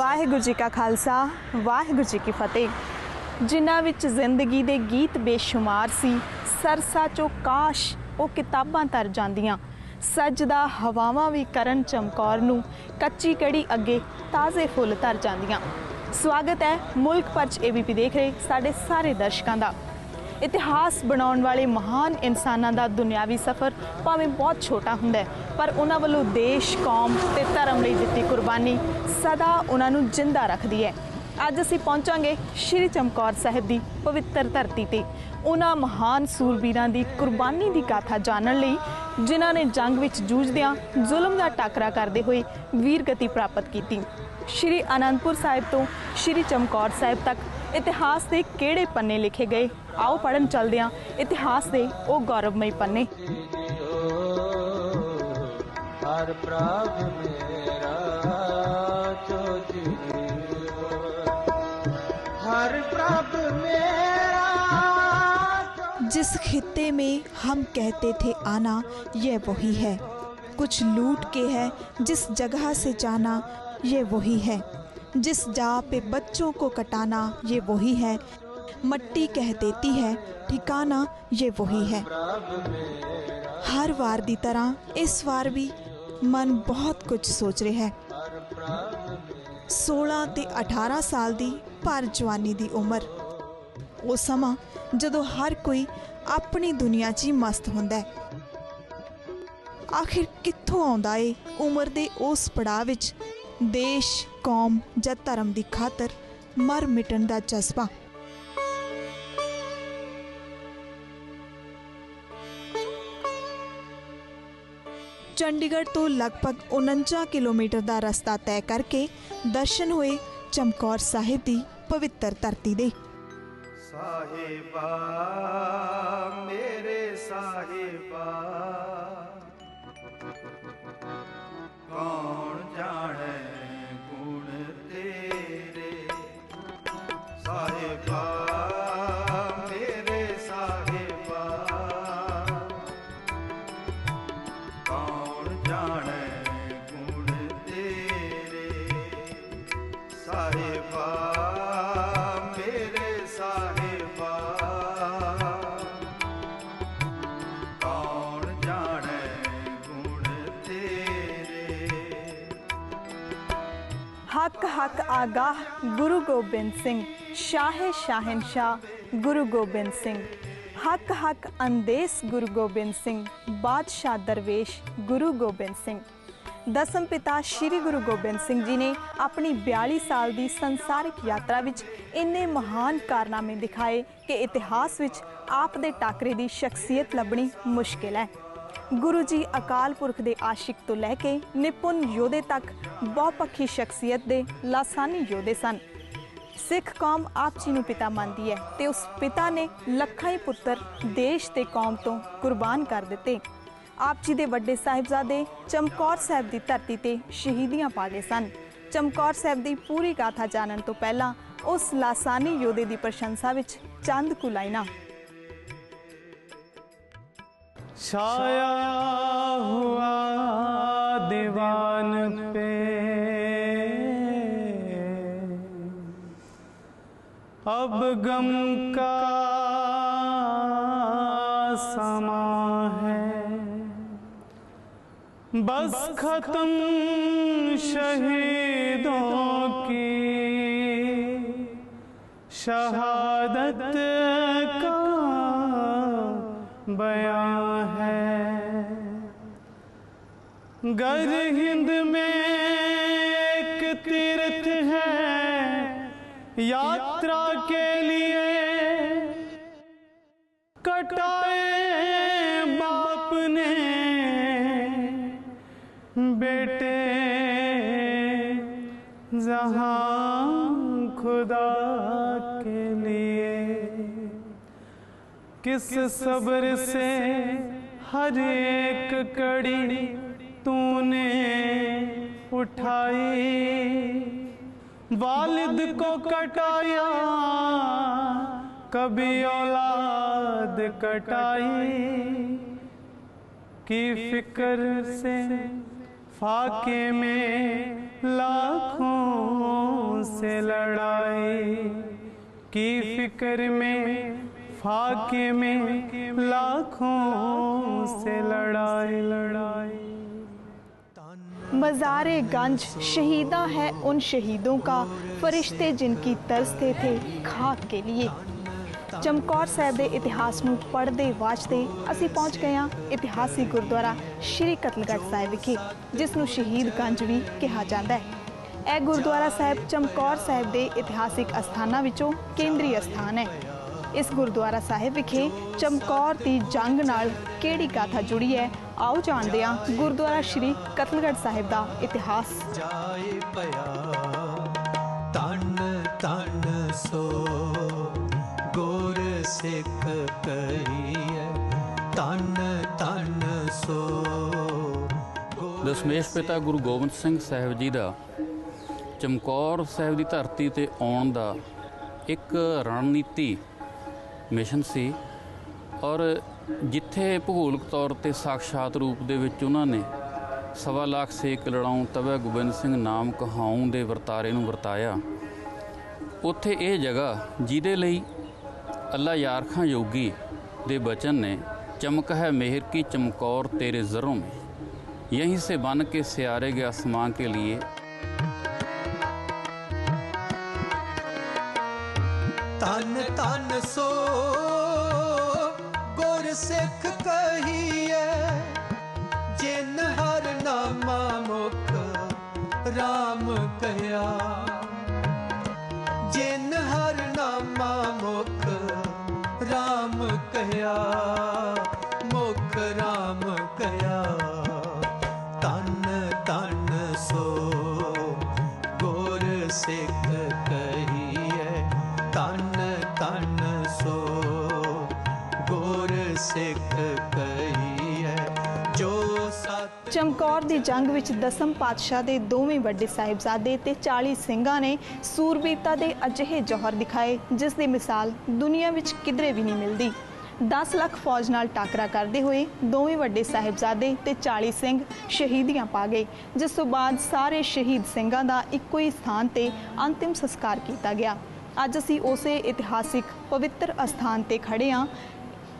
ਵਾਹਿਗੁਰੂ ਜੀ ਕਾ ਖਾਲਸਾ, ਵਾਹਿਗੁਰੂ ਜੀ ਕੀ ਫਤਿਹ। ਜਿਨ੍ਹਾਂ ਵਿੱਚ ਜ਼ਿੰਦਗੀ ਦੇ ਗੀਤ ਬੇਸ਼ੁਮਾਰ ਸੀ, ਸਰਸਾ ਚੋਂ ਕਾਸ਼ ਉਹ ਕਿਤਾਬਾਂ ਤਰ ਜਾਂਦੀਆਂ। ਸੱਜਦਾ ਹਵਾਵਾਂ ਵੀ ਕਰਨ ਚਮਕੌਰ ਨੂੰ, ਕੱਚੀ ਕੜੀ ਅੱਗੇ ਤਾਜ਼ੇ ਫੁੱਲ ਤਰ ਜਾਂਦੀਆਂ। ਸਵਾਗਤ ਹੈ ਮੁਲਕ ਪਰਚ ਏਬੀਪੀ ਦੇਖ ਰਹੇ ਸਾਡੇ ਸਾਰੇ ਦਰਸ਼ਕਾਂ ਦਾ। ਇਤਿਹਾਸ ਬਣਾਉਣ ਵਾਲੇ ਮਹਾਨ ਇਨਸਾਨਾਂ ਦਾ ਦੁਨਿਆਵੀ ਸਫ਼ਰ ਭਾਵੇਂ ਬਹੁਤ ਛੋਟਾ ਹੁੰਦਾ ਹੈ, ਪਰ ਉਹਨਾਂ ਵੱਲੋਂ ਦੇਸ਼, ਕੌਮ ਤੇ ਧਰਮ ਲਈ ਦਿੱਤੀ ਕੁਰਬਾਨੀ ਸਦਾ ਉਹਨਾਂ ਨੂੰ ਜਿੰਦਾ ਰੱਖਦੀ ਹੈ। ਅੱਜ ਅਸੀਂ ਪਹੁੰਚਾਂਗੇ ਸ਼੍ਰੀ ਚਮਕੌਰ ਸਾਹਿਬ ਦੀ ਪਵਿੱਤਰ ਧਰਤੀ ਤੇ। ਉਹਨਾਂ ਮਹਾਨ ਸੂਰਬੀਰਾਂ ਦੀ ਕੁਰਬਾਨੀ ਦੀ ਗਾਥਾ ਜਾਣਨ ਲਈ, ਜਿਨ੍ਹਾਂ ਨੇ ਜੰਗ ਵਿੱਚ ਜੂਝਦਿਆਂ ਜ਼ੁਲਮ ਦਾ ਟਾਕਰਾ ਕਰਦੇ ਹੋਏ ਵੀਰਗਤੀ ਪ੍ਰਾਪਤ ਕੀਤੀ। ਸ਼੍ਰੀ ਅਨੰਦਪੁਰ ਸਾਹਿਬ ਤੋਂ ਸ਼੍ਰੀ ਚਮਕੌਰ ਸਾਹਿਬ ਤੱਕ ਇਤਿਹਾਸ ਦੇ ਕਿਹੜੇ ਪੰਨੇ ਲਿਖੇ ਗਏ ਆਓ ਪੜਨ ਚੱਲਦੇ ਹਾਂ ਇਤਿਹਾਸ ਦੇ ਉਹ ਗੌਰਵਮਈ ਪੰਨੇ ਹਰ ਪ੍ਰਭ ਮੇਰਾ ਚੋਚਿਓ ਹਰ ਪ੍ਰਭ ਮੇਰਾ जिस खित्ते में हम कहते थे आना ये वही है कुछ लूट के है जिस जगह से जाना ये वही है जिस जा पे बच्चों को कटाना ये वही है मट्टी कह देती है ठिकाना ये वही है हर वार दी तरह इस वार भी ਮਨ ਬਹੁਤ ਕੁਝ ਸੋਚ ਰਿਹਾ ਹੈ 16 ਤੇ 18 ਸਾਲ ਦੀ ਭਰ ਜਵਾਨੀ ਦੀ ਉਮਰ ਉਹ ਸਮਾਂ ਜਦੋਂ ਹਰ ਕੋਈ ਆਪਣੀ ਦੁਨੀਆ 'ਚ ਹੀ ਮਸਤ ਹੁੰਦਾ ਹੈ ਆਖਿਰ ਕਿੱਥੋਂ ਆਉਂਦਾ ਏ ਉਮਰ ਦੇ ਉਸ ਪੜਾਅ ਵਿੱਚ ਦੇਸ਼, ਕੌਮ ਜਾਂ ਧਰਮ ਦੀ ਖਾਤਰ ਮਰ ਮਿਟਣ ਦਾ ਜਜ਼ਬਾ। ਚੰਡੀਗੜ੍ਹ ਤੋਂ ਲਗਭਗ 49 ਕਿਲੋਮੀਟਰ ਦਾ ਰਸਤਾ ਤੈਅ ਕਰਕੇ ਦਰਸ਼ਨ ਹੋਏ ਚਮਕੌਰ ਸਾਹਿਬ ਦੀ ਪਵਿੱਤਰ ਧਰਤੀ ਦੇ। ਸਾਹਿਬਾ, ਮੇਰੇ ਸਾਹਿਬਾ। ਸਾਹਿਬਾ ਮੇਰੇ ਸਾਹਿਬਾ ਕੌਣ ਜਾਣੇ ਗੁਣ ਤੇਰੇ ਹੱਕ ਹੱਕ ਆਗਾਹ ਗੁਰੂ ਗੋਬਿੰਦ ਸਿੰਘ ਸ਼ਾਹੇ ਸ਼ਾਹਨਸ਼ਾਹ ਗੁਰੂ ਗੋਬਿੰਦ ਸਿੰਘ ਹੱਕ ਹੱਕ ਅੰਦੇਸ ਗੁਰੂ ਗੋਬਿੰਦ ਸਿੰਘ ਬਾਦਸ਼ਾਹ ਦਰਵੇਸ਼ ਗੁਰੂ ਗੋਬਿੰਦ ਸਿੰਘ ਦਸਮ ਪਿਤਾ ਸ੍ਰੀ ਗੁਰੂ ਗੋਬਿੰਦ ਸਿੰਘ ਜੀ ਨੇ ਆਪਣੀ 42 ਸਾਲ ਦੀ ਸੰਸਾਰਿਕ ਯਾਤਰਾ ਵਿੱਚ ਇੰਨੇ ਮਹਾਨ ਕਾਰਨਾਮੇ ਦਿਖਾਏ ਕਿ ਇਤਿਹਾਸ ਵਿੱਚ ਆਪ ਦੇ ਟਾਕਰੇ ਦੀ ਸ਼ਖਸੀਅਤ ਲੱਭਣੀ ਮੁਸ਼ਕਿਲ ਹੈ। ਗੁਰੂ ਜੀ ਅਕਾਲ ਪੁਰਖ ਦੇ ਆਸ਼ਿਕ ਤੋਂ ਲੈ ਕੇ ਨਿਪੁੰਨ ਯੋਧੇ ਤੱਕ ਬਹੁਪੱਖੀ ਸ਼ਖਸੀਅਤ ਦੇ ਲਾਸਾਨੀ ਯੋਧੇ ਸਨ। ਸਿੱਖ ਕੌਮ ਆਪ ਜੀ ਨੂੰ ਪਿਤਾ ਮੰਨਦੀ ਹੈ ਤੇ ਉਸ ਪਿਤਾ ਨੇ ਲੱਖਾਂ ਹੀ ਪੁੱਤਰ ਦੇਸ਼ ਤੇ ਕੌਮ ਤੋਂ ਕੁਰਬਾਨ ਕਰ ਦਿੱਤੇ। ਆਪ ਜੀ ਦੇ ਵੱਡੇ ਸਾਹਿਬਜ਼ਾਦੇ ਚਮਕੌਰ ਸਾਹਿਬ ਦੀ ਧਰਤੀ ਤੇ ਸ਼ਹੀਦੀਆਂ ਪਾ ਗਏ ਸਨ ਚਮਕੌਰ ਸਾਹਿਬ ਦੀ ਪੂਰੀ ਗਾਥਾ ਜਾਣਨ ਤੋਂ ਪਹਿਲਾਂ ਉਸ ਲਾਸਾਨੀ ਯੋਧੇ ਦੀ ਪ੍ਰਸ਼ੰਸਾ ਵਿੱਚ ਚੰਦ ਕੁਲਾਈਨਾ छाया हुआ दीवान पे अब गम का समा है। बस खत्म शहीदों की शहादत का बयां है। गर हिंद में एक तीर्थ है यात्रा के लिए। कटाए खुदा के लिए। किस सब्र से हर एक कड़ी तूने उठाई? वालिद को कटाया, कभी औलाद कटाई। की फ़िक्र से फाके में लाखों से लड़ाई की फ़िक्र में, फाके में लाखों से लड़ाई। लड़ाई मज़ार गंज शहीदा है उन शहीदों का, फरिश्ते जिनकी तरसते थे खाक के लिए। ਚਮਕੌਰ ਸਾਹਿਬ ਦੇ ਇਤਿਹਾਸ ਨੂੰ ਪੜ੍ਹਦੇ ਵਾਚਦੇ ਅਸੀਂ ਪਹੁੰਚ ਗਏ ਹਾਂ ਇਤਿਹਾਸਿਕ ਗੁਰਦੁਆਰਾ ਸ਼੍ਰੀ ਕਤਲਗੜ੍ਹ ਸਾਹਿਬ ਵਿਖੇ, ਜਿਸ ਨੂੰ ਸ਼ਹੀਦ ਗੰਜ ਵੀ ਕਿਹਾ ਜਾਂਦਾ ਹੈ। ਇਹ ਗੁਰਦੁਆਰਾ ਸਾਹਿਬ ਚਮਕੌਰ ਸਾਹਿਬ ਦੇ ਇਤਿਹਾਸਿਕ ਅਸਥਾਨਾਂ ਵਿੱਚੋਂ ਕੇਂਦਰੀ ਅਸਥਾਨ ਹੈ। ਇਸ ਗੁਰਦੁਆਰਾ ਸਾਹਿਬ ਵਿਖੇ ਚਮਕੌਰ ਦੀ ਜੰਗ ਨਾਲ ਕਿਹੜੀ ਗਾਥਾ ਜੁੜੀ ਹੈ, ਆਓ ਜਾਣਦੇ ਹਾਂ ਗੁਰਦੁਆਰਾ ਸ਼੍ਰੀ ਕਤਲਗੜ੍ਹ ਸਾਹਿਬ ਦਾ ਇਤਿਹਾਸ। ਜਾਏ ਪਿਆ ਤਨ ਤਨ ਸੋ ਸਿੱਖ ਕਹੀਏ ਤਨ ਤਨ ਸੋ ਦਸ਼ਮੇਸ਼ ਪਿਤਾ ਗੁਰੂ ਗੋਬਿੰਦ ਸਿੰਘ ਸਾਹਿਬ ਜੀ ਦਾ ਚਮਕੌਰ ਸਾਹਿਬ ਦੀ ਧਰਤੀ ਤੇ ਆਉਣ ਦਾ ਇੱਕ ਰਣਨੀਤੀ ਮਿਸ਼ਨ ਸੀ ਔਰ ਜਿੱਥੇ ਭੂਗੋਲਿਕ ਤੌਰ ਤੇ ਸਾਖਸ਼ਾਤ ਰੂਪ ਦੇ ਵਿੱਚ ਉਹਨਾਂ ਨੇ ਸਵਾ ਲੱਖ ਸੇਕ ਲੜਾਉਂ ਤਵੇ ਗੋਬਿੰਦ ਸਿੰਘ ਨਾਮ ਕਹਾਉਂ ਦੇ ਵਰਤਾਰੇ ਨੂੰ ਵਰਤਾਇਆ। ਉੱਥੇ ਇਹ ਜਗ੍ਹਾ ਜਿਹਦੇ ਲਈ अल्लाह यारखा योगी, दे ਦੇ ने चमक है मेहर की चमकौर तेरे ज़रों में। यहीं से बन के सियारे गए आसमां के लिए। तन तन सो, गुर सिख कहिए। ਚਮਕੌਰ ਦੀ ਜੰਗ ਵਿੱਚ ਦਸਮ ਪਾਤਸ਼ਾਹ ਦੇ ਦੋਵੇਂ ਵੱਡੇ ਸਾਹਿਬਜ਼ਾਦੇ ਤੇ 40 ਸਿੰਘਾਂ ਨੇ ਸੂਰਬੀਰਤਾ ਦੇ ਅਜਿਹੇ ਜੌਹਰ ਦਿਖਾਏ, ਜਿਸ ਦੀ ਮਿਸਾਲ ਦੁਨੀਆ ਵਿੱਚ ਕਿਧਰੇ ਵੀ ਨਹੀਂ ਮਿਲਦੀ। 10 ਲੱਖ ਫੌਜ ਨਾਲ ਟਾਕਰਾ ਕਰਦੇ ਹੋਏ ਦੋਵੇਂ ਵੱਡੇ ਸਾਹਿਬਜ਼ਾਦੇ ਤੇ 40 ਸਿੰਘ ਸ਼ਹੀਦੀਆਂ ਪਾ ਗਏ, ਜਿਸ ਤੋਂ ਬਾਅਦ ਸਾਰੇ ਸ਼ਹੀਦ ਸਿੰਘਾਂ ਦਾ ਇੱਕੋ ਹੀ ਸਥਾਨ ਤੇ ਅੰਤਿਮ ਸੰਸਕਾਰ ਕੀਤਾ ਗਿਆ। ਅੱਜ ਅਸੀਂ ਉਸੇ ਇਤਿਹਾਸਿਕ ਪਵਿੱਤਰ ਅਸਥਾਨ ਤੇ ਖੜੇ ਹਾਂ।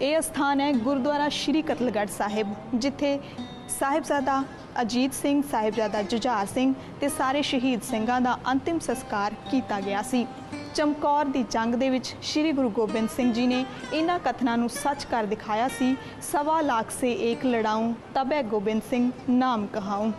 ਇਹ ਅਸਥਾਨ ਹੈ ਗੁਰਦੁਆਰਾ ਸ਼੍ਰੀ ਕਤਲਗੜ੍ਹ ਸਾਹਿਬ, ਜਿੱਥੇ ਸਾਹਿਬਜ਼ਾਦਾ ਅਜੀਤ ਸਿੰਘ, ਸਾਹਿਬਜ਼ਾਦਾ ਜੁਝਾਰ ਸਿੰਘ ਤੇ ਸਾਰੇ ਸ਼ਹੀਦ ਸਿੰਘਾਂ ਦਾ ਅੰਤਿਮ ਸੰਸਕਾਰ ਕੀਤਾ ਗਿਆ ਸੀ। ਚਮਕੌਰ ਦੀ ਜੰਗ ਦੇ ਵਿੱਚ ਸ਼੍ਰੀ ਗੁਰੂ ਗੋਬਿੰਦ ਸਿੰਘ ਜੀ ਨੇ ਇਹਨਾਂ ਕਥਨਾਂ ਨੂੰ ਸੱਚ ਕਰ ਦਿਖਾਇਆ ਸੀ। ਸਵਾ ਲੱਖ ਸੇ ਏਕ ਲੜਾਉਂ ਤਬੈ ਗੋਬਿੰਦ ਸਿੰਘ, ਨਾਮ ਕਹਾਉਂ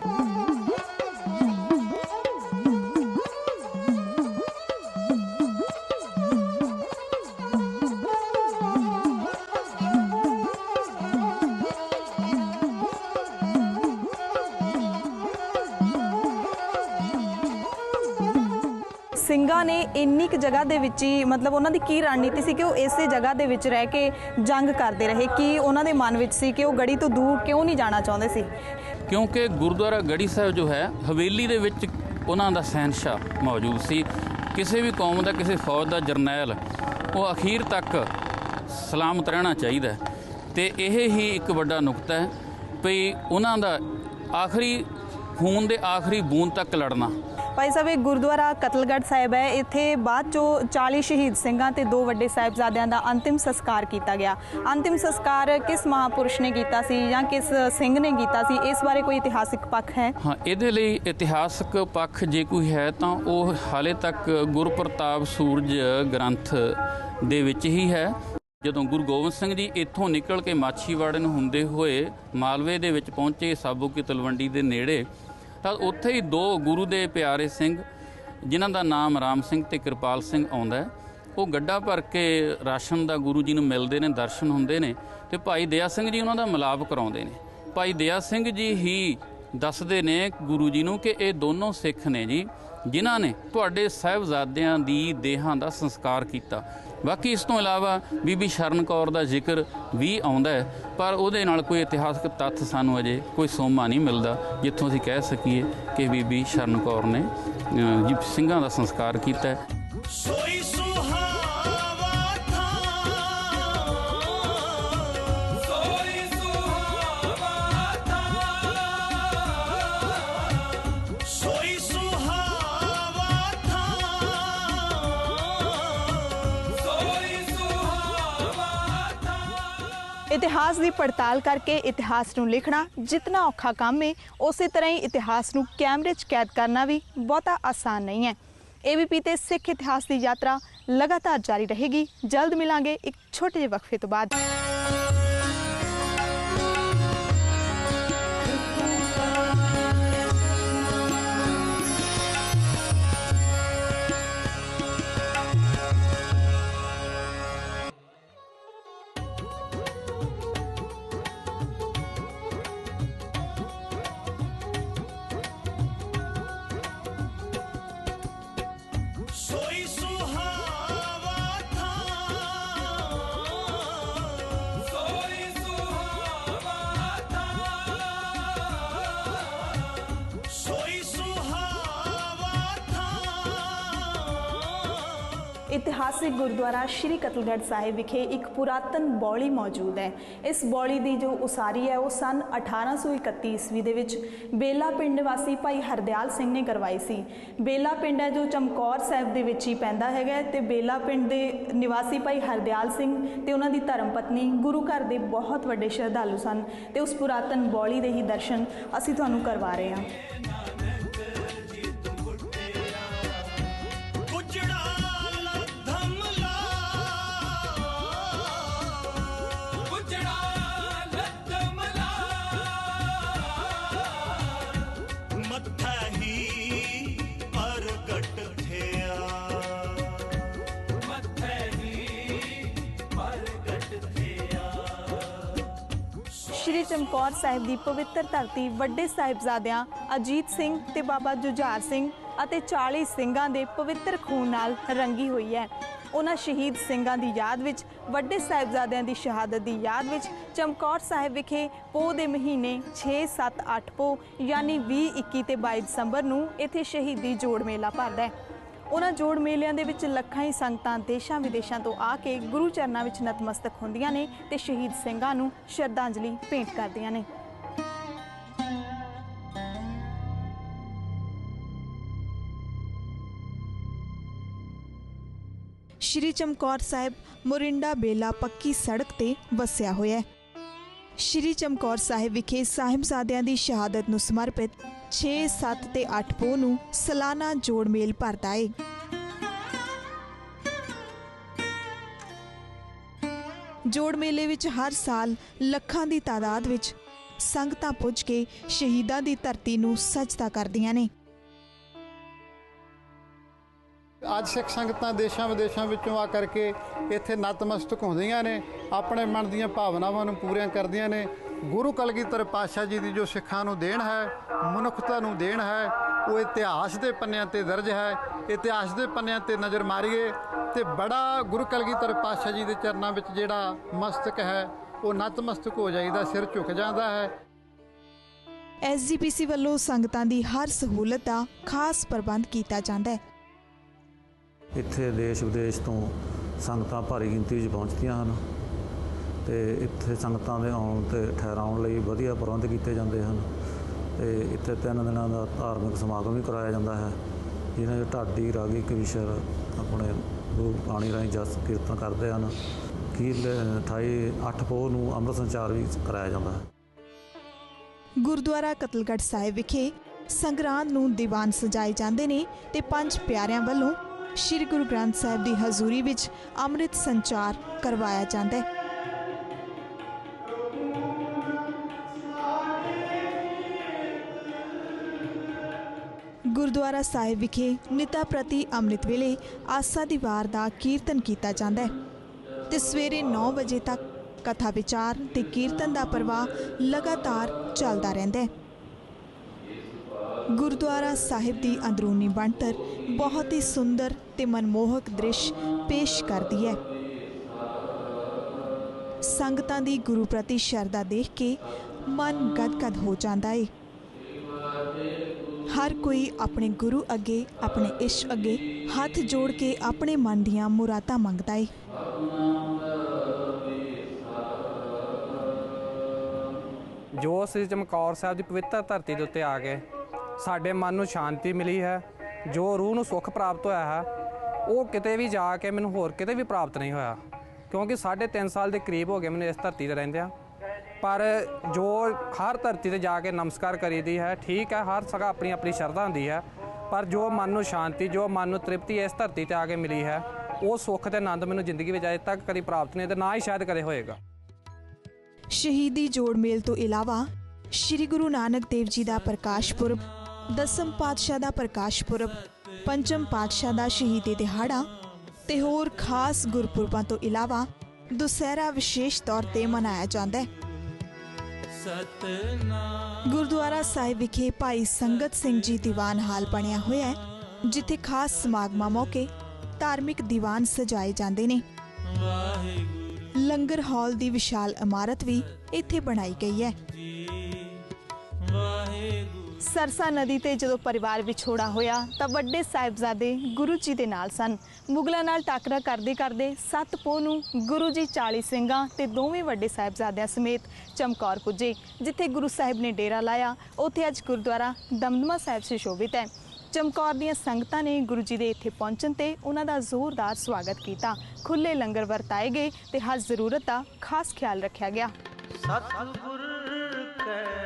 ਇੰਨੀ ਕੁ ਜਗ੍ਹਾ ਦੇ ਵਿੱਚ ਹੀ ਮਤਲਬ ਉਹਨਾਂ ਦੀ ਕੀ ਰਣਨੀਤੀ ਸੀ ਕਿ ਉਹ ਇਸੇ ਜਗ੍ਹਾ ਦੇ ਵਿੱਚ ਰਹਿ ਕੇ ਜੰਗ ਕਰਦੇ ਰਹੇ? ਕੀ ਉਹਨਾਂ ਦੇ ਮਨ ਵਿੱਚ ਸੀ ਕਿ ਉਹ ਗੜੀ ਤੋਂ ਦੂਰ ਕਿਉਂ ਨਹੀਂ ਜਾਣਾ ਚਾਹੁੰਦੇ ਸੀ? ਕਿਉਂਕਿ ਗੁਰਦੁਆਰਾ ਗੜੀ ਸਾਹਿਬ ਜੋ ਹੈ, ਹਵੇਲੀ ਦੇ ਵਿੱਚ ਉਹਨਾਂ ਦਾ ਸਹਿਨਸ਼ਾਹ ਮੌਜੂਦ ਸੀ। ਕਿਸੇ ਵੀ ਕੌਮ ਦਾ, ਕਿਸੇ ਫੌਜ ਦਾ ਜਰਨੈਲ, ਉਹ ਅਖੀਰ ਤੱਕ ਸਲਾਮਤ ਰਹਿਣਾ ਚਾਹੀਦਾ ਹੈ। ਤੇ ਇਹ ਹੀ ਇੱਕ ਵੱਡਾ ਨੁਕਤਾ ਹੈ ਵੀ ਉਹਨਾਂ ਦਾ ਆਖਰੀ, ਖੂਨ ਦੇ ਆਖਰੀ ਬੂੰਦ ਤੱਕ ਲੜਨਾ। ਭਾਈ ਸਾਹਿਬ, ਇਹ ਗੁਰਦੁਆਰਾ ਕਤਲਗੜ੍ਹ ਸਾਹਿਬ ਹੈ। ਇੱਥੇ ਬਾਅਦ ਚੋਂ 40 ਸ਼ਹੀਦ ਸਿੰਘਾਂ ਤੇ ਦੋ ਵੱਡੇ ਸਾਹਿਬਜ਼ਾਦਿਆਂ ਦਾ ਅੰਤਿਮ ਸੰਸਕਾਰ ਕੀਤਾ ਗਿਆ। ਅੰਤਿਮ ਸੰਸਕਾਰ ਕਿਸ ਮਹਾਪੁਰਸ਼ ਨੇ ਕੀਤਾ ਸੀ ਜਾਂ ਕਿਸ ਸਿੰਘ ਨੇ ਕੀਤਾ ਸੀ? ਇਸ ਬਾਰੇ ਕੋਈ ਇਤਿਹਾਸਿਕ ਪੱਖ ਹੈ? ਹਾਂ, ਇਹਦੇ ਲਈ ਇਤਿਹਾਸਕ ਪੱਖ ਜੇ ਕੋਈ ਹੈ ਤਾਂ ਉਹ ਹਾਲੇ ਤੱਕ ਗੁਰਪ੍ਰਤਾਪ ਸੂਰਜ ਗ੍ਰੰਥ ਦੇ ਵਿੱਚ ਹੀ ਹੈ। ਜਦੋਂ ਗੁਰੂ ਗੋਬਿੰਦ ਸਿੰਘ ਜੀ ਇੱਥੋਂ ਨਿਕਲ ਕੇ ਮਾਛੀਵਾੜੇ ਨੂੰ ਹੁੰਦੇ ਹੋਏ ਮਾਲਵੇ ਦੇ ਵਿੱਚ ਪਹੁੰਚੇ ਸਾਬੋ ਕੀ ਤਲਵੰਡੀ ਦੇ ਨੇੜੇ ਤਾਂ ਉੱਥੇ ਹੀ ਦੋ ਗੁਰੂ ਦੇ ਪਿਆਰੇ ਸਿੰਘ, ਜਿਨ੍ਹਾਂ ਦਾ ਨਾਮ ਰਾਮ ਸਿੰਘ ਤੇ ਕਿਰਪਾਲ ਸਿੰਘ ਆਉਂਦਾ ਉਹ ਗੱਡਾ ਭਰ ਕੇ ਰਾਸ਼ਨ ਦਾ ਗੁਰੂ ਜੀ ਨੂੰ ਮਿਲਦੇ ਨੇ, ਦਰਸ਼ਨ ਹੁੰਦੇ ਨੇ ਤੇ ਭਾਈ ਦਇਆ ਸਿੰਘ ਜੀ ਉਹਨਾਂ ਦਾ ਮਿਲਾਪ ਕਰਾਉਂਦੇ ਨੇ। ਭਾਈ ਦਇਆ ਸਿੰਘ ਜੀ ਹੀ ਦੱਸਦੇ ਨੇ ਗੁਰੂ ਜੀ ਨੂੰ ਕਿ ਇਹ ਦੋਨੋਂ ਸਿੱਖ ਨੇ ਜੀ, ਜਿਨ੍ਹਾਂ ਨੇ ਤੁਹਾਡੇ ਸਾਹਿਬਜ਼ਾਦਿਆਂ ਦੀ ਦੇਹਾਂ ਦਾ ਸੰਸਕਾਰ ਕੀਤਾ। ਬਾਕੀ ਇਸ ਤੋਂ ਇਲਾਵਾ ਬੀਬੀ ਸ਼ਰਨ ਕੌਰ ਦਾ ਜ਼ਿਕਰ ਵੀ ਆਉਂਦਾ ਹੈ, ਪਰ ਉਹਦੇ ਨਾਲ ਕੋਈ ਇਤਿਹਾਸਕ ਤੱਥ ਸਾਨੂੰ ਅਜੇ ਕੋਈ ਸੋਮਾ ਨਹੀਂ ਮਿਲਦਾ, ਜਿੱਥੋਂ ਅਸੀਂ ਕਹਿ ਸਕੀਏ ਕਿ ਬੀਬੀ ਸ਼ਰਨ ਕੌਰ ਨੇ ਸਿੰਘਾਂ ਦਾ ਸੰਸਕਾਰ ਕੀਤਾ ਸੋਈ ਸੁਹਾਵਾ ਇਤਿਹਾਸ ਦੀ ਪੜਤਾਲ ਕਰਕੇ ਇਤਿਹਾਸ ਨੂੰ ਲਿਖਣਾ ਜਿੰਨਾ ਔਖਾ ਕੰਮ ਹੈ ਉਸੇ ਤਰ੍ਹਾਂ ਹੀ ਇਤਿਹਾਸ ਨੂੰ ਕੈਮਰੇ 'ਚ ਕੈਦ ਕਰਨਾ ਵੀ ਬਹੁਤਾ ਆਸਾਨ ਨਹੀਂ ਹੈ। ਏਬੀਪੀ ਤੇ ਸਿੱਖ ਇਤਿਹਾਸ ਦੀ ਯਾਤਰਾ ਲਗਾਤਾਰ ਜਾਰੀ ਰਹੇਗੀ। ਜਲਦ ਮਿਲਾਂਗੇ ਇੱਕ ਛੋਟੇ ਜਿਹੇ ਵਕਫੇ ਤੋਂ ਬਾਅਦ। ਇਤਿਹਾਸਿਕ ਗੁਰਦੁਆਰਾ ਸ਼੍ਰੀ ਕਤਲਗੜ੍ਹ ਸਾਹਿਬ ਵਿਖੇ ਇੱਕ ਪੁਰਾਤਨ ਬੌਲੀ ਮੌਜੂਦ ਹੈ। ਇਸ ਬੌਲੀ ਦੀ ਜੋ ਉਸਾਰੀ ਹੈ, ਉਹ ਸਨ 1831 ਈਸਵੀ ਦੇ ਵਿੱਚ ਬੇਲਾ ਪਿੰਡ ਨਿਵਾਸੀ ਭਾਈ ਹਰਦਿਆਲ ਸਿੰਘ ਨੇ ਕਰਵਾਈ ਸੀ। ਬੇਲਾ ਪਿੰਡ ਹੈ, ਜੋ ਚਮਕੌਰ ਸਾਹਿਬ ਦੇ ਵਿੱਚ ਹੀ ਪੈਂਦਾ ਹੈਗਾ ਹੈ ਤੇ ਬੇਲਾ ਪਿੰਡ ਦੇ ਨਿਵਾਸੀ ਭਾਈ ਹਰਦਿਆਲ ਸਿੰਘ ਤੇ ਉਹਨਾਂ ਦੀ ਧਰਮ ਪਤਨੀ ਗੁਰੂ ਘਰ ਦੇ ਬਹੁਤ ਵੱਡੇ ਸ਼ਰਧਾਲੂ ਸਨ ਤੇ ਉਸ ਪੁਰਾਤਨ ਬੌਲੀ ਦੇ ਹੀ ਦਰਸ਼ਨ ਅਸੀਂ ਤੁਹਾਨੂੰ ਕਰਵਾ ਰਹੇ ਹਾਂ। ਚਮਕੌਰ ਸਾਹਿਬ ਦੀ ਪਵਿੱਤਰ ਧਰਤੀ ਵੱਡੇ ਸਾਹਿਬਜ਼ਾਦਿਆਂ ਅਜੀਤ ਸਿੰਘ ਤੇ ਬਾਬਾ ਜੁਝਾਰ ਸਿੰਘ ਅਤੇ 40 ਸਿੰਘਾਂ ਦੇ ਪਵਿੱਤਰ ਖੂਨ ਨਾਲ ਰੰਗੀ ਹੋਈ ਹੈ। ਉਹਨਾਂ ਸ਼ਹੀਦ ਸਿੰਘਾਂ ਦੀ ਯਾਦ ਵਿੱਚ, ਵੱਡੇ ਸਾਹਿਬਜ਼ਾਦਿਆਂ ਦੀ ਸ਼ਹਾਦਤ ਦੀ ਯਾਦ ਵਿੱਚ ਚਮਕੌਰ ਸਾਹਿਬ ਵਿਖੇ ਪੋਹ ਦੇ ਮਹੀਨੇ 6 7 8 ਪੋਹ, ਯਾਨੀ 20 21 ਤੇ 22 ਦਸੰਬਰ ਨੂੰ ਇੱਥੇ ਸ਼ਹੀਦੀ ਜੋੜ ਮੇਲਾ ਭਰਦਾ ਹੈ। ਉਹਨਾਂ ਜੋੜ ਮੇਲਿਆਂ ਦੇ ਵਿੱਚ ਲੱਖਾਂ ਹੀ ਸੰਗਤਾਂ ਦੇਸ਼ਾਂ ਵਿਦੇਸ਼ਾਂ ਤੋਂ ਆ ਕੇ ਗੁਰੂ ਚਰਨਾਂ ਵਿੱਚ ਨਤਮਸਤਕ ਹੁੰਦੀਆਂ ਨੇ ਤੇ ਸ਼ਹੀਦ ਸਿੰਘਾਂ ਨੂੰ ਸ਼ਰਧਾਂਜਲੀ ਭੇਂਟ ਕਰਦੀਆਂ ਨੇ। ਸ਼੍ਰੀ ਚਮਕੌਰ ਸਾਹਿਬ ਮੋਰਿੰਡਾ ਬੇਲਾ ਪੱਕੀ ਸੜਕ ਤੇ ਵਸਿਆ ਹੋਇਆ ਹੈ। ਸ਼੍ਰੀ ਚਮਕੌਰ ਸਾਹਿਬ ਵਿਖੇ ਸਾਹਿਬਜ਼ਾਦਿਆਂ ਦੀ ਸ਼ਹਾਦਤ ਨੂੰ ਸਮਰਪਿਤ 6, 7 ਤੇ 8 ਪੋਹ ਨੂੰ ਸਾਲਾਨਾ ਜੋੜ ਮੇਲ ਭਰਦਾ ਏ। ਜੋੜ ਮੇਲੇ ਵਿੱਚ ਹਰ ਸਾਲ ਲੱਖਾਂ ਦੀ ਤਾਦਾਦ ਵਿੱਚ ਸੰਗਤਾਂ ਪੁੱਜ ਕੇ ਸ਼ਹੀਦਾਂ ਦੀ ਧਰਤੀ ਨੂੰ ਸਜਦਾ ਕਰਦੀਆਂ ਨੇ। ਅੱਜ ਸਿੱਖ ਸੰਗਤਾਂ ਦੇਸ਼ਾਂ ਵਿਦੇਸ਼ਾਂ ਵਿੱਚੋਂ ਆ ਕਰਕੇ ਇੱਥੇ ਨਤਮਸਤਕ ਹੁੰਦੀਆਂ ਨੇ ਆਪਣੇ ਮਨ ਦੀਆਂ ਭਾਵਨਾਵਾਂ ਨੂੰ ਪੂਰੀਆਂ ਕਰਦੀਆਂ ਨੇ ਗੁਰੂ ਕਲਗੀਧਰ ਪਾਤਸ਼ਾਹ ਜੀ ਦੀ ਜੋ ਸਿੱਖਾਂ ਨੂੰ ਦੇਣ ਹੈ ਮਨੁੱਖਤਾ ਨੂੰ ਦੇਣ ਹੈ ਉਹ ਇਤਿਹਾਸ ਦੇ ਪੰਨਿਆਂ ਤੇ ਦਰਜ ਹੈ। ਇਤਿਹਾਸ ਦੇ ਪੰਨਿਆਂ ਤੇ ਨਜ਼ਰ ਮਾਰੀਏ ਤੇ ਬੜਾ ਗੁਰੂ ਕਲਗੀਧਰ ਪਾਤਸ਼ਾਹ ਜੀ ਦੇ ਚਰਨਾਂ ਵਿੱਚ ਜਿਹੜਾ ਮਸਤਕ ਹੈ ਉਹ ਨਤਮਸਤਕ ਹੋ ਜਾਈਦਾ ਸਿਰ ਝੁਕ ਜਾਂਦਾ ਹੈ। ਐਸਜੀਪੀਸੀ ਵੱਲੋਂ ਸੰਗਤਾਂ ਦੀ ਹਰ ਸਹੂਲਤ ਦਾ ਖਾਸ ਪ੍ਰਬੰਧ ਕੀਤਾ ਜਾਂਦਾ ਹੈ। ਇੱਥੇ ਦੇਸ਼ ਵਿਦੇਸ਼ ਤੋਂ ਸੰਗਤਾਂ ਭਾਰੀ ਗਿਣਤੀ ਵਿੱਚ ਪਹੁੰਚਦੀਆਂ ਹਨ। ਤੇ ਇੱਥੇ ਸੰਗਤਾਂ ਦੇ ਆਉਣ ਤੇ ਠਹਿਰਾਉਣ ਲਈ ਵਧੀਆ ਪ੍ਰਬੰਧ ਕੀਤੇ ਜਾਂਦੇ ਹਨ। ਤੇ ਇੱਥੇ ਤਿੰਨ ਦਿਨਾਂ ਦਾ ਧਾਰਮਿਕ ਸਮਾਗਮ ਵੀ ਕਰਾਇਆ ਜਾਂਦਾ ਹੈ ਜਿਹਨਾਂ ਵਿੱਚ ਢਾਡੀ, ਰਾਗੀ, ਕਵੀਸ਼ਰ ਆਪਣੇ ਗੁਰੂ ਬਾਣੀ ਰਾਹੀਂ ਜਸ ਕੀਰਤਨ ਕਰਦੇ ਹਨ। ਕੀ 28 8 ਪੋਹ ਨੂੰ ਅੰਮ੍ਰਿਤ ਸੰਚਾਰ ਵੀ ਕਰਾਇਆ ਜਾਂਦਾ ਹੈ। ਗੁਰਦੁਆਰਾ ਕਤਲਗੜ੍ਹ ਸਾਹਿਬ ਵਿਖੇ ਸੰਗਰਾਂਦ ਨੂੰ ਦੀਵਾਨ ਸਜਾਏ ਜਾਂਦੇ ਨੇ ਤੇ ਪੰਜ ਪਿਆਰਿਆਂ ਵੱਲੋਂ ਸ੍ਰੀ ਗੁਰੂ ਗ੍ਰੰਥ ਸਾਹਿਬ ਦੀ ਹਜ਼ੂਰੀ ਵਿੱਚ ਅੰਮ੍ਰਿਤ ਸੰਚਾਰ ਕਰਵਾਇਆ ਜਾਂਦਾ ਹੈ। ਗੁਰਦੁਆਰਾ ਸਾਹਿਬ ਵਿਖੇ ਨਿਤਾ ਪ੍ਰਤੀ ਅੰਮ੍ਰਿਤ ਵੇਲੇ ਆਸਾ ਦੀ ਵਾਰ ਦਾ ਕੀਰਤਨ ਕੀਤਾ ਜਾਂਦਾ ਹੈ। ਤੇ ਸਵੇਰੇ 9 ਵਜੇ ਤੱਕ ਕਥਾ ਵਿਚਾਰ ਤੇ ਕੀਰਤਨ ਦਾ ਪ੍ਰਵਾਹ ਲਗਾਤਾਰ ਚੱਲਦਾ ਰਹਿੰਦਾ ਹੈ। ਗੁਰਦੁਆਰਾ ਸਾਹਿਬ ਦੀ ਅੰਦਰੂਨੀ ਬਣਤਰ ਬਹੁਤ ਹੀ ਸੁੰਦਰ ਤੇ ਮਨਮੋਹਕ ਦ੍ਰਿਸ਼ ਪੇਸ਼ ਕਰਦੀ ਹੈ। ਸੰਗਤਾਂ ਦੀ ਗੁਰੂ ਪ੍ਰਤੀ ਸ਼ਰਧਾ ਦੇਖ ਕੇ ਮਨ ਗਦਗਦ ਹੋ ਜਾਂਦਾ ਏ ਹਰ ਕੋਈ ਆਪਣੇ ਗੁਰੂ ਅੱਗੇ, ਆਪਣੇ ਇਸ਼ਕ ਅੱਗੇ ਹੱਥ ਜੋੜ ਕੇ ਆਪਣੇ ਮਨ ਦੀਆਂ ਮੁਰਾਦਾਂ ਮੰਗਦਾ ਏ। ਜੋ ਅਸੀਂ ਚਮਕੌਰ ਸਾਹਿਬ ਦੀ ਪਵਿੱਤਰ ਧਰਤੀ ਦੇ ਉੱਤੇ ਆ ਗਏ ਸਾਡੇ ਮਨ ਨੂੰ ਸ਼ਾਂਤੀ ਮਿਲੀ ਹੈ, ਜੋ ਰੂਹ ਨੂੰ ਸੁੱਖ ਪ੍ਰਾਪਤ ਹੋਇਆ ਹੈ, ਉਹ ਕਿਤੇ ਵੀ ਜਾ ਕੇ ਮੈਨੂੰ ਹੋਰ ਕਿਤੇ ਵੀ ਪ੍ਰਾਪਤ ਨਹੀਂ ਹੋਇਆ, ਕਿਉਂਕਿ 3.5 ਸਾਲ ਦੇ ਕਰੀਬ ਹੋ ਗਏ ਮੈਨੂੰ ਇਸ ਧਰਤੀ ਤੇ ਰਹਿੰਦਿਆਂ। ਪਰ ਜੋ ਹਰ ਧਰਤੀ ਤੇ ਜਾ ਕੇ ਨਮਸਕਾਰ ਕਰੀਦੀ ਹੈ, ਠੀਕ ਹੈ, ਹਰ ਸਗਾ ਆਪਣੀ ਆਪਣੀ ਸ਼ਰਧਾ ਹੁੰਦੀ ਹੈ, ਪਰ ਜੋ ਮਨ ਨੂੰ ਸ਼ਾਂਤੀ, ਜੋ ਮਨ ਨੂੰ ਤ੍ਰਿਪਤੀ ਇਸ ਧਰਤੀ ਤੇ ਆ ਕੇ ਮਿਲੀ ਹੈ, ਉਹ ਸੁੱਖ ਤੇ ਆਨੰਦ ਮੈਨੂੰ ਜ਼ਿੰਦਗੀ ਵਿੱਚ ਅਜੇ ਤੱਕ ਕਦੀ ਪ੍ਰਾਪਤ ਨਹੀਂ ਤੇ ਨਾ ਹੀ ਸ਼ਾਇਦ ਕਦੇ ਹੋਏਗਾ। ਸ਼ਹੀਦੀ ਜੋੜ ਮੇਲ ਤੋਂ ਇਲਾਵਾ ਸ੍ਰੀ ਗੁਰੂ ਨਾਨਕ ਦੇਵ ਜੀ ਦਾ ਪ੍ਰਕਾਸ਼ ਪੁਰਬ, ਦਸਮ ਪਾਤਸ਼ਾਹ ਦਾ ਪ੍ਰਕਾਸ਼ ਪੁਰਬ ਪੰਚਮ ਪਾਤਸ਼ਾਹ ਦਾ ਸ਼ਹੀਦੀ ਦਿਹਾੜਾ ਤੇ ਹੋਰ ਖਾਸ ਗੁਰਪੁਰਬਾਂ ਤੋਂ ਇਲਾਵਾ ਦੁਸਹਿਰਾ ਵਿਸ਼ੇਸ਼ ਤੌਰ ਤੇ ਮਨਾਇਆ ਜਾਂਦਾ ਹੈ। ਗੁਰਦੁਆਰਾ ਸਾਹਿਬ ਵਿਖੇ ਭਾਈ ਸੰਗਤ ਸਿੰਘ ਜੀ ਦੀਵਾਨ ਹਾਲ ਬਣਿਆ ਹੋਇਆ ਹੈ ਜਿੱਥੇ ਖਾਸ ਸਮਾਗਮਾਂ ਮੌਕੇ ਧਾਰਮਿਕ ਦੀਵਾਨ ਸਜਾਏ ਜਾਂਦੇ ਨੇ। ਲੰਗਰ ਹਾਲ ਦੀ ਵਿਸ਼ਾਲ ਇਮਾਰਤ ਵੀ ਇੱਥੇ ਬਣਾਈ ਗਈ ਹੈ। ਸਰਸਾ ਨਦੀ ਤੇ ਜਦੋਂ ਪਰਿਵਾਰ ਵਿਛੋੜਾ ਹੋਇਆ ਤਾਂ ਵੱਡੇ ਸਾਹਿਬਜ਼ਾਦੇ ਗੁਰੂ ਜੀ ਦੇ ਨਾਲ ਸਨ। ਮੁਗਲਾਂ ਨਾਲ ਟਾਕਰਾ ਕਰਦੇ ਕਰਦੇ ਸੱਤ ਪੋਹ ਨੂੰ ਗੁਰੂ ਜੀ 40 ਸਿੰਘਾਂ ਤੇ ਦੋਵੇਂ ਵੱਡੇ ਸਾਹਿਬਜ਼ਾਦਿਆਂ ਸਮੇਤ ਚਮਕੌਰ ਪੁੱਜੇ, ਜਿੱਥੇ ਗੁਰੂ ਸਾਹਿਬ ਨੇ ਡੇਰਾ ਲਾਇਆ। ਉੱਥੇ ਅੱਜ ਗੁਰਦੁਆਰਾ ਦਮਦਮਾ ਸਾਹਿਬ ਸੁਸ਼ੋਭਿਤ ਹੈ। ਚਮਕੌਰ ਦੀਆਂ ਸੰਗਤਾਂ ਨੇ ਗੁਰੂ ਜੀ ਦੇ ਇੱਥੇ ਪਹੁੰਚਣ ਤੇ ਉਹਨਾਂ ਦਾ ਜ਼ੋਰਦਾਰ ਸਵਾਗਤ ਕੀਤਾ। ਖੁੱਲੇ ਲੰਗਰ ਵਰਤਾਏ ਗਏ ਤੇ ਹਰ ਜ਼ਰੂਰਤ ਦਾ ਖਾਸ ਖਿਆਲ ਰੱਖਿਆ ਗਿਆ। ਸਤਿਗੁਰ ਕੈ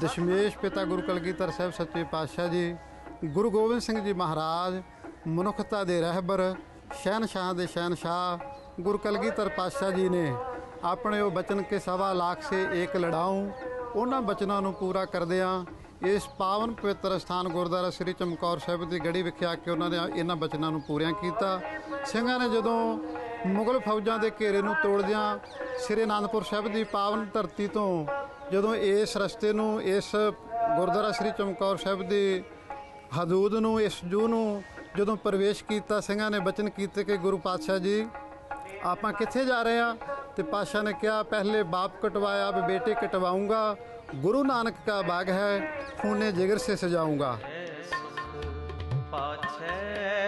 ਦਸ਼ਮੇਸ਼ ਪਿਤਾ ਗੁਰੂ ਕਲਗੀਧਰ ਸਾਹਿਬ ਸੱਚੇ ਪਾਤਸ਼ਾਹ ਜੀ, ਗੁਰੂ ਗੋਬਿੰਦ ਸਿੰਘ ਜੀ ਮਹਾਰਾਜ, ਮਨੁੱਖਤਾ ਦੇ ਰਹਿਬਰ, ਸ਼ਹਿਨਸ਼ਾਹ ਦੇ ਸ਼ਹਿਨਸ਼ਾਹ, ਗੁਰੂ ਕਲਗੀਧਰ ਪਾਤਸ਼ਾਹ ਜੀ ਨੇ ਆਪਣੇ ਉਹ ਬਚਨ ਕੇ ਸਵਾ ਲੱਖ ਸੇ ਇੱਕ ਲੜਾਉਂ, ਉਹਨਾਂ ਬਚਨਾਂ ਨੂੰ ਪੂਰਾ ਕਰਦਿਆਂ ਇਸ ਪਾਵਨ ਪਵਿੱਤਰ ਸਥਾਨ ਗੁਰਦੁਆਰਾ ਸ੍ਰੀ ਚਮਕੌਰ ਸਾਹਿਬ ਦੀ ਗੜੀ ਵਿਖੇ ਆ ਕੇ ਉਹਨਾਂ ਨੇ ਇਹਨਾਂ ਬਚਨਾਂ ਨੂੰ ਪੂਰਿਆਂ ਕੀਤਾ। ਸਿੰਘਾਂ ਨੇ ਜਦੋਂ ਮੁਗਲ ਫੌਜਾਂ ਦੇ ਘੇਰੇ ਨੂੰ ਤੋੜਦਿਆਂ ਸ੍ਰੀ ਅਨੰਦਪੁਰ ਸਾਹਿਬ ਦੀ ਪਾਵਨ ਧਰਤੀ ਤੋਂ ਜਦੋਂ ਇਸ ਰਸਤੇ ਨੂੰ, ਇਸ ਗੁਰਦੁਆਰਾ ਸ੍ਰੀ ਚਮਕੌਰ ਸਾਹਿਬ ਦੀ ਹਦੂਦ ਨੂੰ, ਇਸ ਜੂ ਨੂੰ ਜਦੋਂ ਪ੍ਰਵੇਸ਼ ਕੀਤਾ, ਸਿੰਘਾਂ ਨੇ ਬਚਨ ਕੀਤੇ ਕਿ ਗੁਰੂ ਪਾਤਸ਼ਾਹ ਜੀ, ਆਪਾਂ ਕਿੱਥੇ ਜਾ ਰਹੇ ਆ ਤੇ ਪਾਤਸ਼ਾਹ ਨੇ ਕਿਹਾ, ਪਹਿਲੇ ਬਾਪ ਕਟਵਾਇਆ ਅਬ ਬੇਟੇ ਕਟਵਾਉਂਗਾ। गुरु नानक का बाग है खूने जिगर से सजाऊँगा।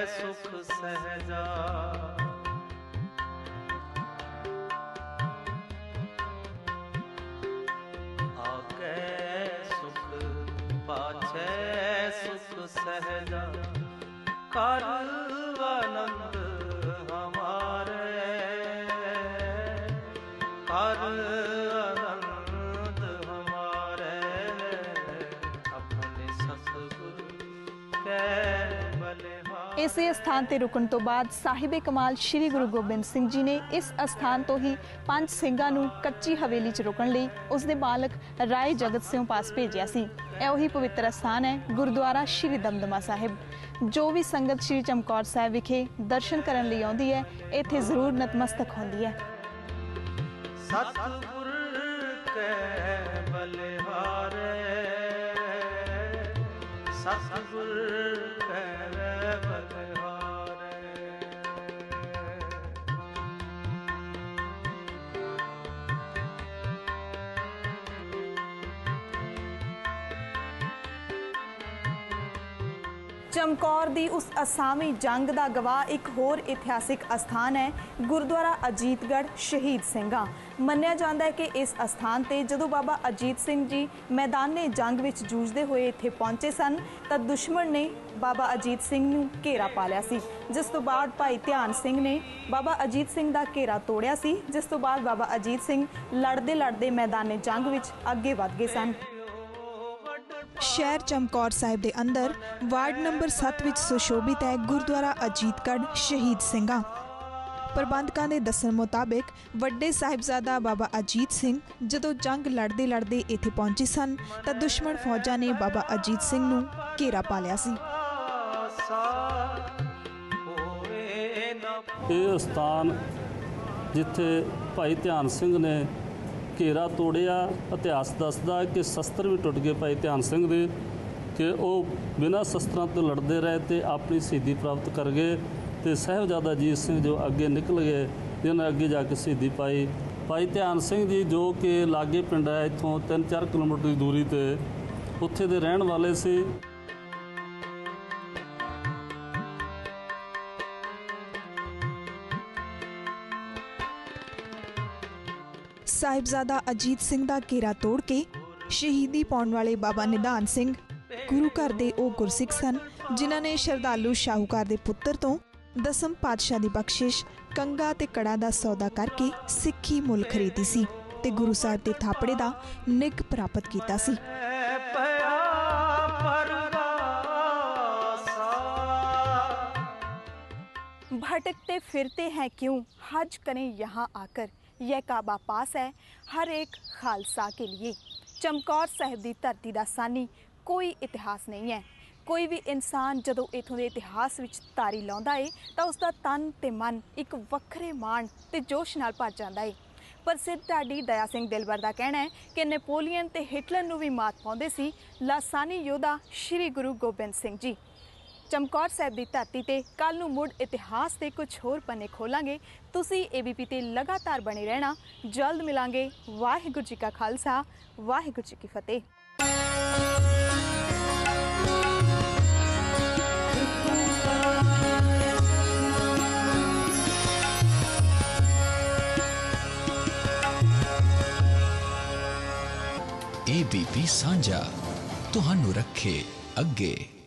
सुख सहजा। सुख सुख सहजा। कर ਇਸੇ ਸਥਾਨ ਤੇ ਰੁਕਣ ਤੋਂ ਬਾਅਦ ਸਾਹਿਬੇ ਕਮਾਲ ਸ੍ਰੀ ਗੁਰੂ ਗੋਬਿੰਦ ਸਿੰਘ ਜੀ ਨੇ ਇਸ ਅਸਥਾਨ ਤੋਂ ਹੀ ਪੰਜ ਸਿੰਘਾਂ ਨੂੰ ਕੱਚੀ ਹਵੇਲੀ 'ਚ ਰੁਕਣ ਲਈ ਉਸ ਦੇ ਮਾਲਕ ਰਾਏ ਜਗਤ ਸਿੰਘ ਪਾਸ ਭੇਜਿਆ ਸੀ। ਇਹ ਉਹੀ ਪਵਿੱਤਰ ਅਸਥਾਨ ਹੈ, ਗੁਰਦੁਆਰਾ ਸ੍ਰੀ ਦਮਦਮਾ ਸਾਹਿਬ। ਜੋ ਵੀ ਸੰਗਤ ਸ੍ਰੀ ਚਮਕੌਰ ਸਾਹਿਬ ਵਿਖੇ ਦਰਸ਼ਨ ਕਰਨ ਲਈ ਆਉਂਦੀ ਹੈ, ਇੱਥੇ ਜ਼ਰੂਰ ਨਤਮਸਤਕ ਹੁੰਦੀ ਹੈ। ਸਤਿਗੁਰ ਕੈ ਬਲਿਹਾਰੈ, ਸਤਿਗੁਰ ਕੈ ਚਮਕੌਰ ਦੀ ਉਸ ਅਸਾਮੀ ਜੰਗ ਦਾ ਗਵਾਹ ਇੱਕ ਹੋਰ ਇਤਿਹਾਸਿਕ ਅਸਥਾਨ ਹੈ, ਗੁਰਦੁਆਰਾ ਅਜੀਤਗੜ੍ਹ ਸ਼ਹੀਦ ਸਿੰਘਾਂ। ਮੰਨਿਆ ਜਾਂਦਾ ਹੈ ਕਿ ਇਸ ਅਸਥਾਨ ਤੇ ਜਦੋਂ ਬਾਬਾ ਅਜੀਤ ਸਿੰਘ ਜੀ ਮੈਦਾਨੇ ਜੰਗ ਵਿੱਚ ਜੂਝਦੇ ਹੋਏ ਇੱਥੇ ਪਹੁੰਚੇ ਸਨ, ਤਾਂ ਦੁਸ਼ਮਣ ਨੇ ਬਾਬਾ ਅਜੀਤ ਸਿੰਘ ਨੂੰ ਘੇਰਾ ਪਾ ਲਿਆ ਸੀ। ਜਿਸ ਤੋਂ ਬਾਅਦ ਭਾਈ ਧਿਆਨ ਸਿੰਘ ਨੇ ਬਾਬਾ ਅਜੀਤ ਸਿੰਘ ਦਾ ਘੇਰਾ ਤੋੜਿਆ ਸੀ, ਜਿਸ ਤੋਂ ਬਾਅਦ ਬਾਬਾ ਅਜੀਤ ਸਿੰਘ ਲੜਦੇ ਲੜਦੇ ਮੈਦਾਨੇ ਜੰਗ ਵਿੱਚ ਅੱਗੇ ਵਧ ਗਏ ਸਨ। ਸ਼ਹਿਰ ਚਮਕੌਰ ਸਾਹਿਬ ਦੇ ਅੰਦਰ ਵਾਰਡ ਨੰਬਰ 7 ਵਿੱਚ ਸੁਸ਼ੋਭਿਤ ਹੈ ਗੁਰਦੁਆਰਾ ਅਜੀਤਗੜ੍ਹ ਸ਼ਹੀਦ ਸਿੰਘਾਂ। ਪ੍ਰਬੰਧਕਾਂ ਦੇ ਦੱਸਣ ਮੁਤਾਬਕ ਵੱਡੇ ਸਾਹਿਬਜ਼ਾਦਾ ਬਾਬਾ ਅਜੀਤ ਸਿੰਘ ਜਦੋਂ ਜੰਗ ਲੜਦੇ ਲੜਦੇ ਇੱਥੇ ਪਹੁੰਚੇ ਸਨ ਤਾਂ ਦੁਸ਼ਮਣ ਫੌਜਾਂ ਨੇ ਬਾਬਾ ਅਜੀਤ ਸਿੰਘ ਨੂੰ ਘੇਰਾ ਪਾ ਲਿਆ ਸੀ। ਇਹ ਸਥਾਨ ਜਿੱਥੇ ਭਾਈ ਧਿਆਨ ਸਿੰਘ ਨੇ ਘੇਰਾ ਤੋੜਿਆ, ਇਤਿਹਾਸ ਦੱਸਦਾ ਕਿ ਸ਼ਸਤਰ ਵੀ ਟੁੱਟ ਗਏ ਭਾਈ ਧਿਆਨ ਸਿੰਘ ਦੇ, ਕਿ ਉਹ ਬਿਨਾਂ ਸ਼ਸਤਰਾਂ ਤੋਂ ਲੜਦੇ ਰਹੇ ਤੇ ਆਪਣੀ ਸ਼ਹੀਦੀ ਪ੍ਰਾਪਤ ਕਰ ਗਏ ਤੇ ਸਾਹਿਬਜ਼ਾਦਾ ਜੀਤ ਸਿੰਘ ਜੋ ਅੱਗੇ ਨਿਕਲ ਗਏ ਜਿਹਨਾਂ ਅੱਗੇ ਜਾ ਕੇ ਸ਼ਹੀਦੀ ਪਾਈ। ਭਾਈ ਧਿਆਨ ਸਿੰਘ ਜੀ ਜੋ ਕਿ ਲਾਗੇ ਪਿੰਡ ਹੈ, ਇੱਥੋਂ 3-4 ਕਿਲੋਮੀਟਰ ਦੀ ਦੂਰੀ ਤੇ ਉੱਥੇ ਦੇ ਰਹਿਣ ਵਾਲੇ ਸੀ। ਸਾਹਿਬਜ਼ਾਦਾ ਅਜੀਤ ਸਿੰਘ ਦਾ ਘੇਰਾ ਤੋੜ ਕੇ ਸ਼ਹੀਦੀ ਪਾਉਣ ਵਾਲੇ ਬਾਬਾ ਨਿਧਾਨ ਸਿੰਘ ਗੁਰੂ ਘਰ ਦੇ ਉਹ ਗੁਰਸਿੱਖ ਸਨ ਜਿਨ੍ਹਾਂ ਨੇ ਸ਼ਰਧਾਲੂ ਸ਼ਾਹੂਕਾਰ ਦੇ ਪੁੱਤਰ ਤੋਂ ਦਸਮ ਪਾਤਸ਼ਾਹ ਦੀ ਬਖਸ਼ਿਸ਼ ਕੰਗਾ ਤੇ ਕੜਾ ਦਾ ਸੌਦਾ ਕਰਕੇ ਸਿੱਖੀ ਮੁੱਲ ਖਰੀਦੀ ਸੀ ਤੇ ਗੁਰੂ ਸਾਹਿਬ ਦੇ ਥਾਪੜੇ ਦਾ ਨਿੱਘ ਪ੍ਰਾਪਤ ਕੀਤਾ ਸੀ ਪਿਆ ਪਰਵਾਸਾ भटकते फिरते हैं क्यों हज करें यहाँ आकर यह काबा पास है हर एक खालसा के लिए ਚਮਕੌਰ ਸਾਹਿਬ ਦੀ ਧਰਤੀ ਦਾ ਸਾਨੀ ਕੋਈ ਇਤਿਹਾਸ ਨਹੀਂ ਹੈ ਕੋਈ ਵੀ ਇਨਸਾਨ ਜਦੋਂ ਇਥੋਂ ਦੇ ਇਤਿਹਾਸ ਵਿੱਚ ਤਾਰੀ ਲਾਉਂਦਾ ਏ ਤਾਂ ਉਸ ਦਾ ਤਨ ਤੇ ਮਨ ਇੱਕ ਵੱਖਰੇ ਮਾਣ ਤੇ ਜੋਸ਼ ਨਾਲ ਭਰ ਜਾਂਦਾ ਏ ਪ੍ਰਸਿੱਧ ਢਾਡੀ ਦਇਆ ਸਿੰਘ ਦਿਲਬਰ ਦਾ ਕਹਿਣਾ ਹੈ ਕਿ ਨੈਪੋਲੀਅਨ ਤੇ ਹਿਟਲਰ ਨੂੰ ਵੀ ਮਾਤ ਪਾਉਂਦੇ ਸੀ ਲਾਸਾਨੀ ਯੋਧਾ ਸ਼੍ਰੀ ਗੁਰੂ ਗੋਬਿੰਦ ਸਿੰਘ ਜੀ ਚਮਕੌਰ ਸਾਹਿਬ ਦੀ ਧਰਤੀ ਤੇ ਕੱਲ ਨੂੰ ਮੁੜ ਇਤਿਹਾਸ ਦੇ ਕੁਝ ਹੋਰ ਪੰਨੇ ਖੋਲਾਂਗੇ। ਤੁਸੀਂ ਏਬੀਪੀ ਤੇ ਲਗਾਤਾਰ ਬਣੇ ਰਹਿਣਾ। ਜਲਦ ਮਿਲਾਂਗੇ। ਵਾਹਿਗੁਰੂ ਜੀ ਕਾ ਖਾਲਸਾ। ਵਾਹਿਗੁਰੂ ਜੀ ਕੀ ਫਤਿਹ। ਏਬੀਪੀ ਸਾਂਝਾ। ਤੁਹਾਨੂੰ ਰੱਖੇ ਅੱਗੇ।